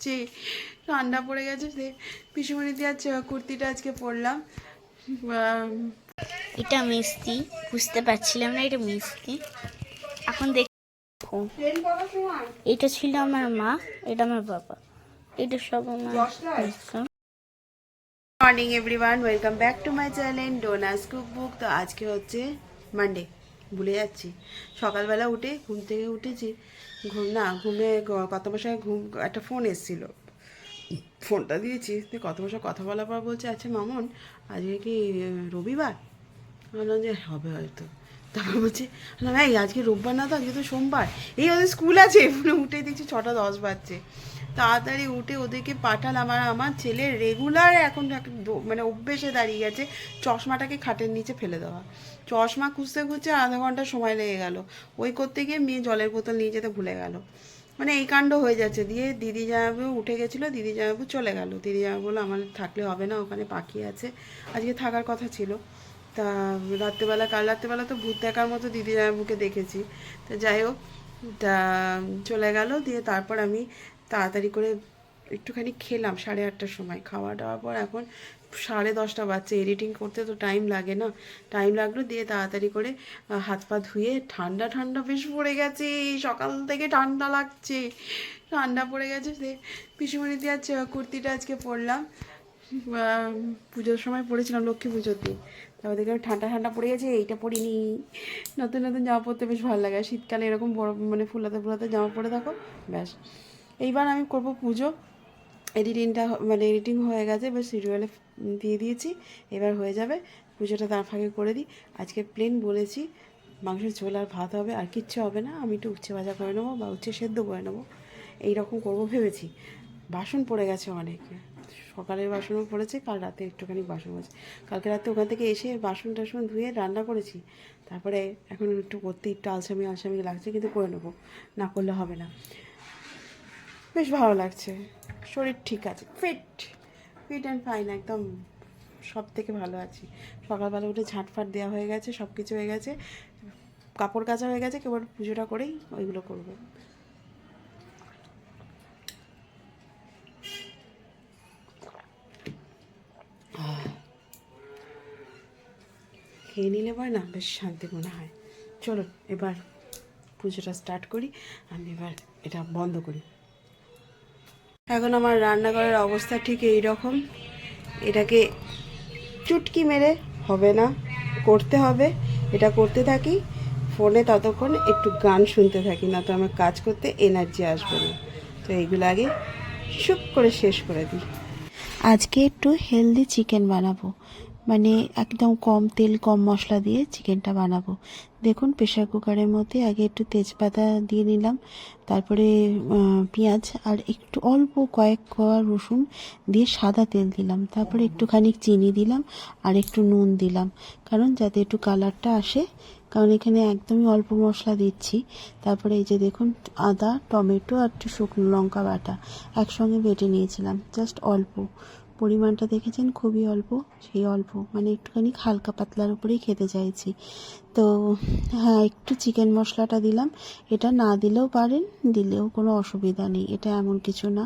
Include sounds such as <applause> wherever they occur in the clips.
লাগছে ঠান্ডা পড়ে গেছে সে পিসুমণি দিয়ে আজ কুর্তিটা আজকে পরলাম। এটা মিষ্টি বুঝতে পারছিলাম না এটা মিষ্টি। এখন দেখো এটা ছিল আমার মা এটা আমার বাবা। এটা সব আমার morning everyone welcome back to my channel Dona's cook book তো আজকে হচ্ছে মানডে ভুলে যাচ্ছি। সকালবেলা উঠে ঘুম থেকে উঠেছি। ঘুম, না, ঘুমে কত মশাই ঘুম, একটা ফোন এসেছিল। ফোনটা দিয়েছি তো কত মশাই কথা বলার পর বলছে আচ্ছা মামন, আজকে কি রবিবার? বললাম যে, হবে হয়তো। তারপর বলছে বললাম এই আজকে রোববার না তো, আজকে তো সোমবার। এই ওদের স্কুল আছে ফোনে উঠে দেখছি ছটা দশ বাজছে। তাড়াতাড়ি উঠে ওদেরকে পাঠালাম আর আমার ছেলে রেগুলার এখন মানে অভ্যেসে দাঁড়িয়ে গেছে। চশমাটাকে খাটের নিচে ফেলে দেওয়া। চশমা খুঁজতে খুঁজতে আধা ঘণ্টা সময় লেগে গেল। ওই করতে গিয়ে মেয়ে জলের বোতল নিয়ে যেতে ভুলে গেল। মানে এই কাণ্ড হয়ে যাচ্ছে। দিয়ে দিদি জামাবু উঠে গেছিল। দিদি জামাবু চলে গেল। দিদি জামাবু আমার থাকলে হবে না, ওখানে পাখি আছে। আজকে থাকার কথা ছিল। তা রাত্রেবেলা, কাল রাত্রেবেলা তো ভূত দেখার মতো দিদি জামাবুকে দেখেছি। তো যাই হোক, তা চলে গেল। দিয়ে তারপর আমি তাড়াতাড়ি করে একটুখানি খেলাম, সাড়ে আটটার সময়। খাওয়া দাওয়ার পর এখন সাড়ে দশটা বাজছে এডিটিং করতে তো টাইম লাগে না। টাইম লাগল দিয়ে তাড়াতাড়ি করে হাত পা ধুয়ে ঠান্ডা ঠান্ডা বেশ পড়ে গেছে, সকাল থেকে ঠান্ডা লাগছে। ঠান্ডা পড়ে গেছে সে পিসুমণি দিয়ে কুর্তিটা আজকে পরলাম। পুজোর সময় পড়েছিলাম লক্ষ্মী পুজোতে তারপর দেখলাম ঠান্ডা ঠান্ডা পড়ে গেছে, এইটা পরিনি। নতুন নতুন জামা পরতে বেশ ভালো লাগে। শীতকালে এরকম বড় মানে ফুলাতে ফুলাতে জামা পরে থাকো, ব্যাস। এইবার আমি করব পুজো। এডিটিংটা মানে এডিটিং হয়ে গেছে, এবার সিরিয়ালে দিয়ে দিয়েছি, এবার হয়ে যাবে। পুজোটা তার ফাঁকে করে দিই। আজকে প্লেন বলেছি, মাংসের ঝোল আর ভাত হবে, আর কিচ্ছু হবে না। আমি একটু উচ্ছে ভাজা করে নেব বা উচ্ছে সেদ্ধ করে নেব। এইরকম করব ভেবেছি। বাসন পড়ে গেছে অনেক। সকালের বাসনও পড়েছে, কাল রাতে একটুখানি বাসন হয়েছে কালকে রাতে ওখান থেকে এসে বাসন টাসন ধুয়ে রান্না করেছি। তারপরে এখন একটু করতে, একটু আলসামি আলসামি লাগছে, কিন্তু করে নেব। না করলে হবে না। বেশ ভালো লাগছে। শরীর ঠিক আছে ফিট ফিট অ্যান্ড ফাইন একদম সব থেকে ভালো আছি। সকালবেলা উঠে ঝাঁটফাট দেওয়া হয়ে গেছে সব কিছু হয়ে গেছে। কাপড় কাচা হয়ে গেছে, কেবল পুজোটা করেই ওইগুলো করব। খেয়ে নিলে পরে না বেশ শান্তি মনে হয়। চলো, এবার পুজোটা স্টার্ট করি। আমি এবার এটা বন্ধ করি। এখন আমার রান্নাঘরের অবস্থা ঠিক এই রকম এটাকে চুটকি মেরে হবে না, করতে হবে, এটা করতে থাকি, ফোনে ততক্ষণ একটু গান শুনতে থাকি না তো আমার কাজ করতে এনার্জি আসবে না। তো এইগুলো আগে শুক করে শেষ করে দিই। আজকে একটু হেলদি চিকেন বানাবো। মানে একদম কম তেল, কম মশলা দিয়ে চিকেনটা বানাবো। দেখুন প্রেশার কুকারের মধ্যে আগে একটু তেজপাতা দিয়ে নিলাম, তারপরে পেঁয়াজ আর একটু অল্প কয়েক কোয়া রসুন দিয়ে সাদা তেল দিলাম। তারপরে একটুখানি চিনি দিলাম আর একটু নুন দিলাম, কারণ যাতে একটু কালারটা আসে, কারণ এখানে একদমই অল্প মশলা দিচ্ছি। তারপরে এই যে দেখুন, আদা, টমেটো আর একটু শুকনো লঙ্কা বাটা একসঙ্গে বেটে নিয়েছিলাম জাস্ট অল্প। পরিমাণটা দেখেছেন? খুবই অল্প, সেই অল্প। মানে একটুখানি হালকা পাতলার উপরেই খেতে চাইছি। তো হ্যাঁ একটু চিকেন মশলাটা দিলাম। এটা না দিলেও পারেন, দিলেও কোনো অসুবিধা নেই। এটা এমন কিছু না।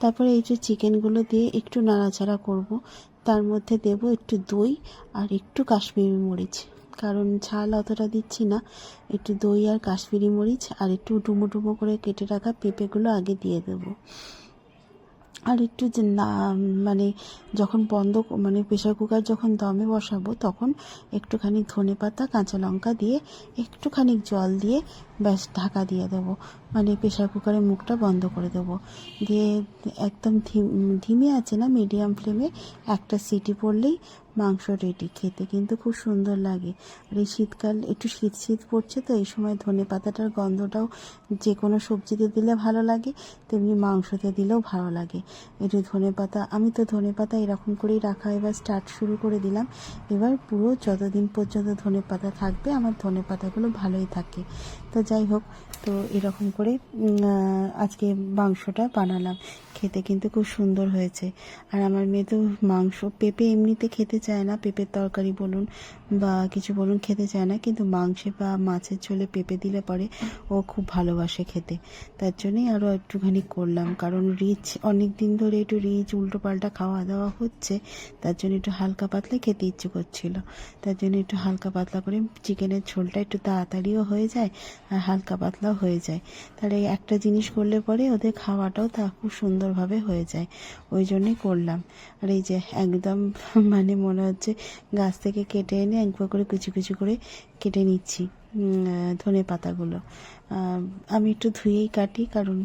তারপরে এই যে চিকেনগুলো দিয়ে একটু নাড়াচাড়া করব। তার মধ্যে দেব একটু দই আর একটু কাশ্মীরি মরিচ। কারণ ঝাল অতটা দিচ্ছি না। একটু দই আর কাশ্মীরি মরিচ আর একটু ডুমো ডুমো করে কেটে রাখা পেঁপেগুলো আগে দিয়ে দেবো। আর একটু যে না মানে যখন বন্ধ মানে প্রেশার কুকার যখন দমে বসাবো, তখন একটুখানি ধনে পাতা কাঁচা লঙ্কা দিয়ে একটুখানি জল দিয়ে ব্যাস, ঢাকা দিয়ে দেবো। মানে প্রেশার কুকারের মুখটা বন্ধ করে দেবো। দিয়ে একদম ধিম- আছে না মিডিয়াম ফ্লেমে একটা সিটি পড়লেই মাংস রেডি খেতে। কিন্তু খুব সুন্দর লাগে। আর এই শীতকাল, একটু শীত শীত পড়ছে তো, এই সময় ধনে পাতাটার গন্ধটাও যে কোনো সবজিতে দিলে ভালো লাগে, তেমনি মাংসতে দিলেও ভালো লাগে। একটু ধনে পাতা, আমি তো ধনে পাতা এরকম করেই রাখা এবার স্টার্ট শুরু করে দিলাম। এবার পুরো যতদিন পর্যন্ত ধনে পাতা থাকবে, আমার ধনে পাতাগুলো ভালোই থাকে। তো যাই হোক, তো এরকম করে আজকে মাংসটা বানালাম। খেতে কিন্তু খুব সুন্দর হয়েছে। আর আমার মেয়ে তো মাংস, পেঁপে এমনিতে খেতে চায় না, পেঁপের তরকারি বলুন বা কিছু বলুন খেতে চায় না, কিন্তু মাংসে বা মাছের ঝোলে পেঁপে দিলে পরে ও খুব ভালোবাসে খেতে। তার জন্যই আরও একটুখানি করলাম, কারণ রিচ অনেক দিন ধরে একটু রিচ উল্টো পাল্টা খাওয়া দাওয়া হচ্ছে, তার জন্য একটু হালকা পাতলা খেতে ইচ্ছে করছিল। তার জন্য একটু হালকা পাতলা করে চিকেনের ঝোলটা একটু তাড়াতাড়িও হয়ে যায়, আর হালকা পাতলা হয়ে যায়। তাহলে একটা জিনিস করলে পরে ওদের খাওয়াটাও তা খুব সুন্দরভাবে হয়ে যায়। ওই জন্যই করলাম। আর এই যে একদম <laughs> মানে মনে হচ্ছে গাছ থেকে কেটে এনে একবার করে কুচি কুচি করে কেটে নিচ্ছি ধনে পাতাগুলো আমি একটু ধুয়েই কাটি, কারণ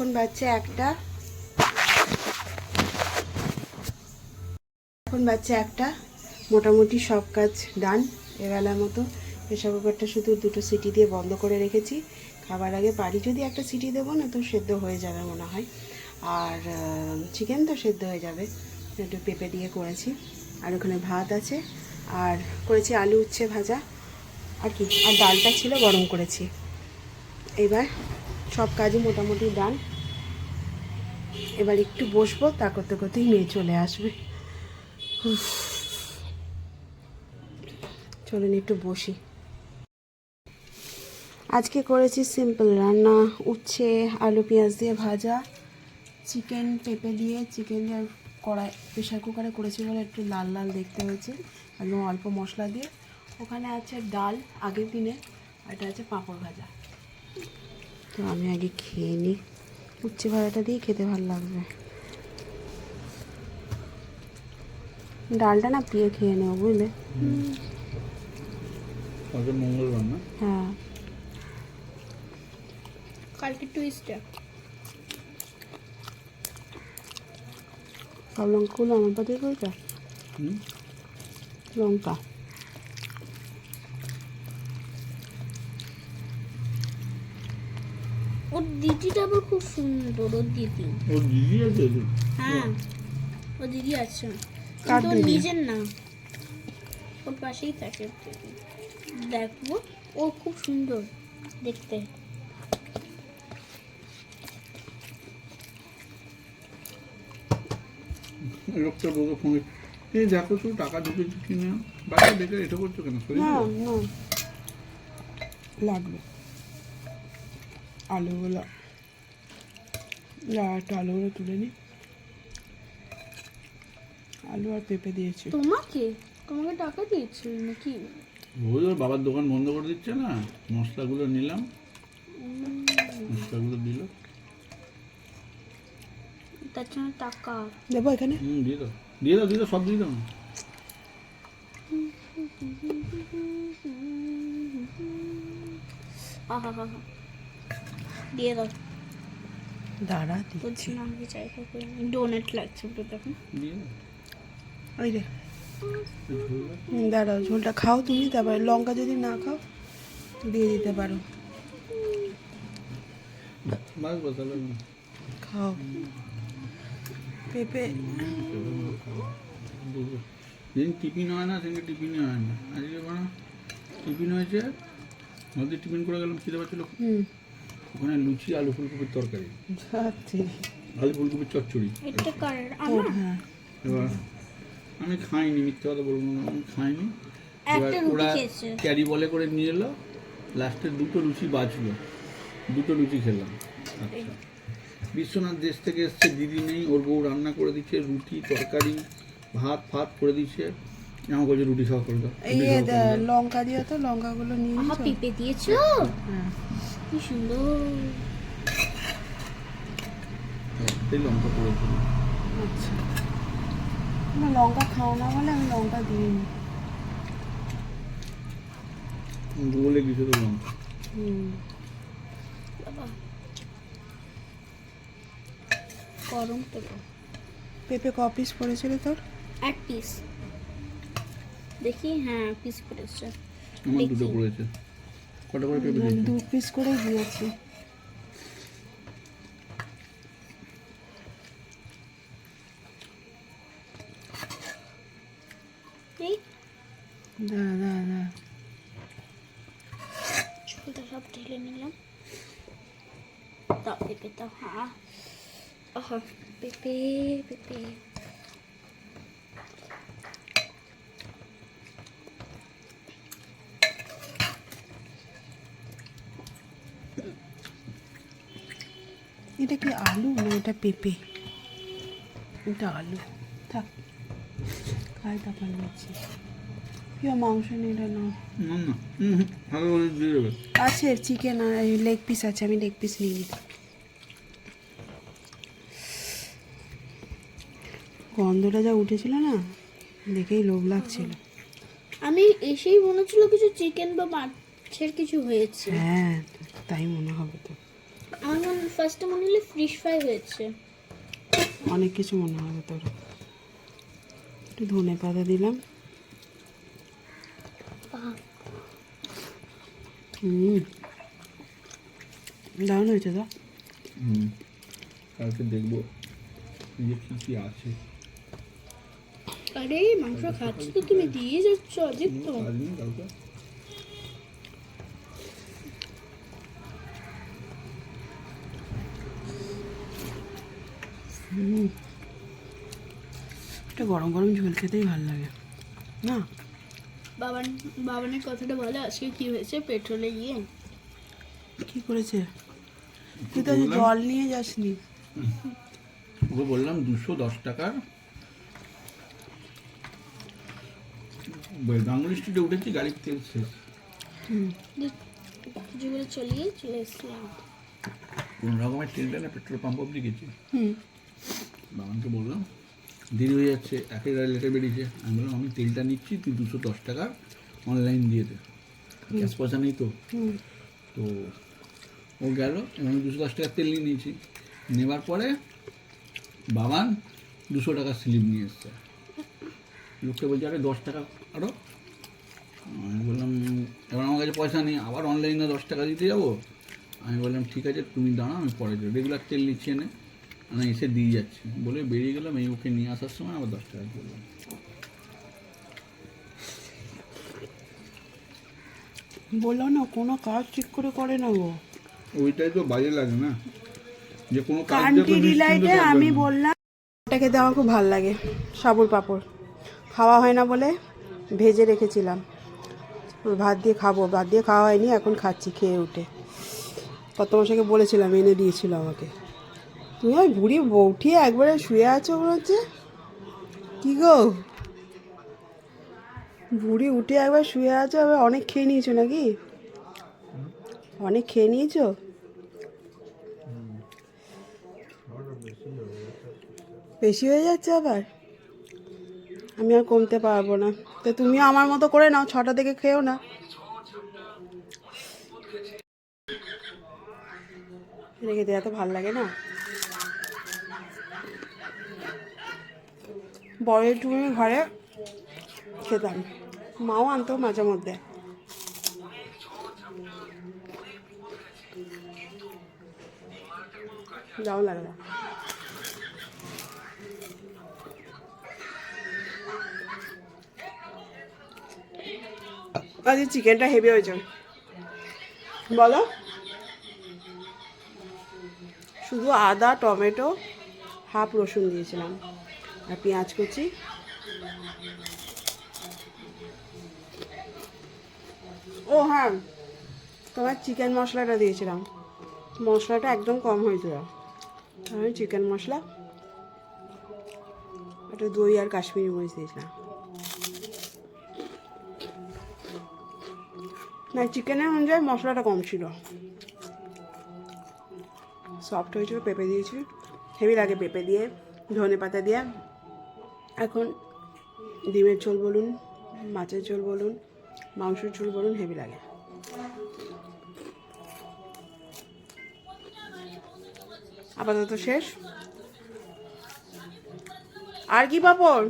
এখন বাচ্চা একটা। এখন বাচ্চা একটা। মোটামুটি সব কাজ ডান এবেলার মতো। প্রেশার কুকারটা শুধু দুটো সিটি দিয়ে বন্ধ করে রেখেছি। খাবার আগে পারি যদি একটা সিটি দেবো, না তো সেদ্ধ হয়ে যাবে মনে হয়। আর চিকেন তো সেদ্ধ হয়ে যাবে। একটু পেঁপে দিয়ে করেছি। আর ওখানে ভাত আছে। আর করেছি আলু উচ্ছে ভাজা। আর কি? আর ডালটা ছিল গরম করেছি। এবার সব কাজই মোটামুটি ডান এবার একটু বসবো, তা করতে করতেই মেয়ে চলে আসবে। চলুন একটু বসি। আজকে করেছি সিম্পল রান্না, উচ্ছে, আলু পেঁয়াজ দিয়ে ভাজা চিকেন পেঁপে দিয়ে চিকেন দিয়ে কড়াই প্রেশার কুকারে করেছি বলে একটু লাল লাল দেখতে হয়েছে। একদম অল্প মশলা দিয়ে। ওখানে আছে ডাল আগের দিনে, আর এটা আছে পাঁপড় ভাজা। তো আমি আগে খেয়ে নিই। উচ্ছে ভাজাটা দিয়ে খেতে ভালো লাগবে। ডালটা না পিয়ে খেয়ে নেব বুঝলে? কালকে মঙ্গলবার না? হ্যাঁ। কালকে টুইস্টে সব লঙ্কাগুলো আমার পাতে করেছে লঙ্কা। ওর দিদিটা আবার খুব সুন্দর ওর দিদি। ও দিদি আছে তো? হ্যাঁ ও দিদি আছে। কিন্তু ওর নিজের না। ওর পাশেই থাকে দেখব ও খুব সুন্দর দেখতে। লোকটা বলব ফোনে এই দেখো তো টাকা ঢুকেছে কিনা? বাচ্চা দেখে এটা করছ কেন? শরীর লাগবে। আলুগুলো। একটা আলুগুলো তুলে নিই আলু আর পেঁপে দিয়েছি। তোমাকে? তোমাকে টাকা দিয়েছিল নাকি? ওই ওর বাবার দোকান বন্ধ করে দিচ্ছে না? মশলাগুলো নিলাম। মশলাগুলো দিল। তার জন্য টাকা। দেবো এখানে? হুম দিয়ে দাও। দিয়ে দাও দিয়ে দাও সব দিয়ে দাও। আহা হা হা। দিয়ে দাও। দাঁড়া না আমি চাই ডোনেট লাগছে দিয়ে দাও। ওই রে। দাঁড়াও ঝোলটা খাও তুমি তারপরে লঙ্কা যদি না খাও দিয়ে দিতে পারো। খাও। পেঁপে। যেদিন টিফিন হয় না সেদিন টিফিনই হয় না। আজকে মানে টিফিন হয়েছে নদী টিফিন করে গেলাম খিদে পাচ্ছিল। হুম। ওখানে লুচি আলু ফুলকপির তরকারি। আলু ফুলকপির চচ্চড়ি। এটা কার আমার? হ্যাঁ। এবার আমি খাইনি মিথ্যে কথা বলব না আমি খাইনি। এবার ওরা ক্যারি বলে করে নিয়ে এলো লাস্টে দুটো লুচি বাঁচলো। দুটো লুচি খেলাম। আচ্ছা। বিশ্বনাথ দেশ থেকে এসছে দিদি নেই ওর বউ রান্না করে দিচ্ছে রুটি তরকারি ভাত ফাত করে দিচ্ছে। আমার কাছে রুটি খাওয়া করে দাও। এই। লঙ্কা দিও তো লঙ্কাগুলো নিয়ে নিয়েছো? পেঁপে দিয়েছ? হ্যাঁ। কি সুন্দর। এই লঙ্কা পড়েছিল আচ্ছা। না লঙ্কা খাও না বলে আমি লঙ্কা দিইনি বলে দিছে তো লঙ্কা। হুম। গরম তো। পেঁপে ক পিস পড়েছিল তোর? এক পিস দেখি হ্যাঁ পিস পড়েছে আমার দুটো। পড়েছে। কটা করে পেঁপে দিয়েছে? দু পিস করে দিয়েছি। এই। দাঁড়া দাঁড়া দাঁড়া। সব ঢেলে নিলাম। দাও পেঁপে দাও হ্যাঁ। পেঁপে পেঁপে এটা কি আলু না এটা পেঁপে। এটা আলু। থাক খাই তারপর নিচ্ছি। কি মাংস নেই এটা না? আছে চিকেন লেগ পিস আছে আমি লেগ পিস নিয়ে নিই গন্ধটা যা উঠেছিল না দেখেই লোভ লাগছিল। আমি এসেই মনে হচ্ছিল কিছু চিকেন বা মাছের কিছু হয়েছে। হ্যাঁ তাই মনে হবে তো। আমার ফার্স্টে মনে হলো ফিশ ফ্রাই হয়েছে। অনেক কিছু মনে হবে তোর। একটু ধনে পাতা দিলাম। হুম দারুণ হয়েছে তো। হুম। কালকে দেখব যে কী কী আছে। আরে মাংস খাচ্ছি তো তুমি দিয়ে যাচ্ছ অজিব তো। একটা গরম গরম ঝোল খেতেই ভালো লাগে। না? বাবান বাবানের কথাটা বলে আজকে কি হয়েছে? পেট্রোলে গিয়ে? কি করেছে? তুই তো জল নিয়ে যাসনি। ওকে বললাম দুশো দশ টাকার গাঙ্গুলি স্ট্রিটে উঠেছি গাড়ির তেল শেষ। চলিয়ে চলে এসেছিলাম। কোনো রকমের তেল টেনে পেট্রোল পাম্প অব্দি গেছি। হুম। বাবানকে বললাম দেরি হয়ে যাচ্ছে একের লেটে বেরিয়েছে। আমি বললাম আমি তেলটা নিচ্ছি তুই দুশো দশ টাকা অনলাইন দিয়ে দে। ক্যাশ পয়সা নেই তো। তো ও গেল এবং আমি দুশো দশ টাকার তেল নিয়ে নিয়েছি। নেবার পরে বাবান দুশো টাকার স্লিপ নিয়ে এসছে। লোককে বলছে আরে দশ টাকা আরও আমি বললাম এবার আমার কাছে পয়সা নেই আবার অনলাইনে দশ টাকা দিতে যাব? আমি বললাম ঠিক আছে তুমি দাঁড়াও আমি পরে যাব রেগুলার তেল নিচ্ছি এনে। আমি এসে দিয়ে যাচ্ছি। বলে বেরিয়ে গেলাম এই ওকে নিয়ে আসার সময় আবার দশ টাকা বললাম বললাম না কোনো কাজ ঠিক করে করে না গো। ওইটাই তো বাজে লাগে না। যে কোনো কাজ কান্টি ডিলাইটে আমি বললাম ওটা খেতে আমার খুব ভালো লাগে সাবুর পাঁপড়। খাওয়া হয় না বলে ভেজে রেখেছিলাম। ওই ভাত দিয়ে খাব ভাত দিয়ে খাওয়া হয়নি এখন খাচ্ছি খেয়ে উঠে। কত মশাকে বলেছিলাম এনে দিয়েছিল আমাকে। তুমি ওই বুড়ি বউঠিয়ে একবারে শুয়ে আছো মনে হচ্ছে? কী গো? বুড়ি উঠে একবার শুয়ে আছো, আবার অনেক খেয়ে নিয়েছো নাকি? অনেক খেয়ে নিয়েছো? বেশি হয়ে যাচ্ছে আবার? আমি আর কমতে পারব না। তো তুমিও আমার মতো করে নাও, ছটা থেকে খেয়েও না রেখে দেওয়া তো ভালো লাগে না? বড় একটুখানি ঘরে খেতাম। মাও আনতো মাঝে মধ্যে। যাও লাগে না আজকে চিকেনটা হেভি হয়েছে। বলো। শুধু আদা, টমেটো, হাফ রসুন দিয়েছিলাম। আর পেঁয়াজ কুচি। ও হ্যাঁ। তোমার চিকেন মশলাটা দিয়েছিলাম। মশলাটা একদম কম হয়েছিল আমি চিকেন মশলা, একটা দই আর কাশ্মীরি মরিচ দিয়েছিলাম। না, চিকেনের অনুযায়ী মশলাটা কম ছিল। সফট হয়েছিল, পেঁপে দিয়েছি। হেভি লাগে পেঁপে দিয়ে ধনে পাতা দিয়ে। এখন ডিমের ঝোল বলুন, মাছের ঝোল বলুন, মাংসের ঝোল বলুন, হেভি লাগে। আপাতত শেষ। আর কি পাপড়?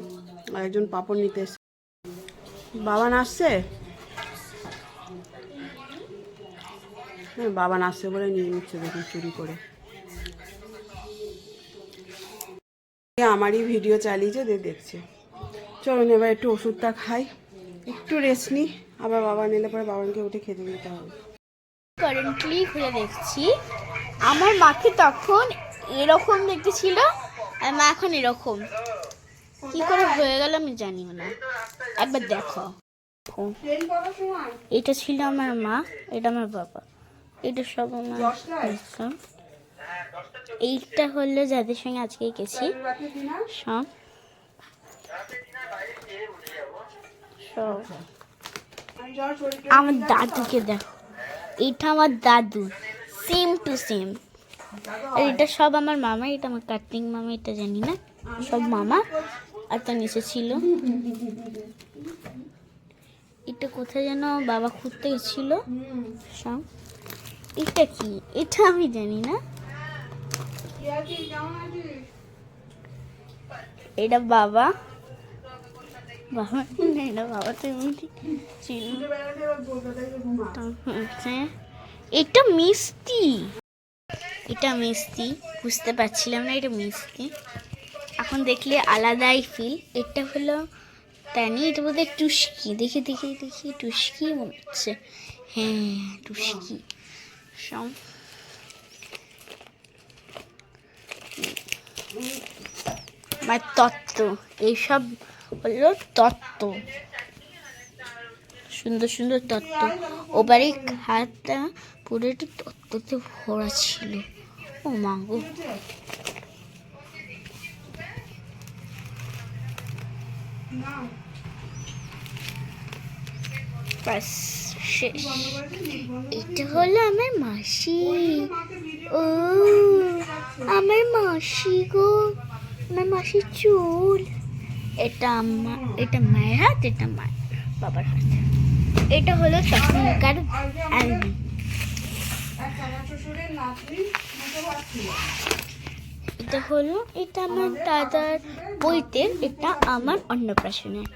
একজন পাপড় নিতে এসছে বাবা নাচছে? হ্যাঁ বাবা নাচছে বলে নিয়ে নিচ্ছে দেখুন চুরি করে। আমারই ভিডিও চালিয়েছে দিয়ে দেখছে। চলুন এবার একটু ওষুধটা খাই। একটু রেস্ট নিই আবার বাবা নিলে পরে বাবাকে উঠে খেতে দিতে হবে। কারেন্টলি খুলে দেখছি আমার মাকে তখন এরকম দেখতে ছিল আর মা এখন এরকম। কি করে হয়ে গেল আমি জানিও না। একবার দেখো। এটা ছিল আমার মা এটা আমার বাবা। এটা সব আমার সব। এইটা হলো যাদের সঙ্গে আজকে গেছি। সব। আমার দাদুকে দেখো। এটা আমার দাদু। সেম টু সেম আর এটা সব আমার মামা, এটা আমার কার্তিক মামা, এটা জানি না। সব মামা। আর তার নিচে ছিল। এটা কোথায় যেন বাবা খুঁজতে গেছিল। সব। এটা কি? এটা আমি জানি না। এটা বাবা। বাবা এটা বাবা, তো এমনি হচ্ছে, এটা মিষ্টি। এটা মিষ্টি, বুঝতে পারছিলাম না এটা মিষ্টি। এখন দেখলে আলাদাই ফিল এটা হলো তানি এটা বোধহয় টুস্কি। দেখি দেখি দেখি, টুস্কি মনে হচ্ছে। হ্যাঁ টুস্কি। সব আমার তত্ত্ব, এইসব হলো তত্ত্ব। সুন্দর সুন্দর তত্ত্ব। ওবারে খাটটা পুরো একটু তত্ত্বতে ভরা ছিল। ও মা গো। ব্যাস, শেষ। এটা হলো আমার মাসি। ও। আমার মাসি গো, আমার মাসির চুল। এটা আমার, এটা মায়ের হাত, এটা মায়ের বাবার হাত। এটা হলো তখনকার অ্যালবাম এটা হলো, এটা আমার দাদার বইতে, এটা আমার অন্নপ্রাশনের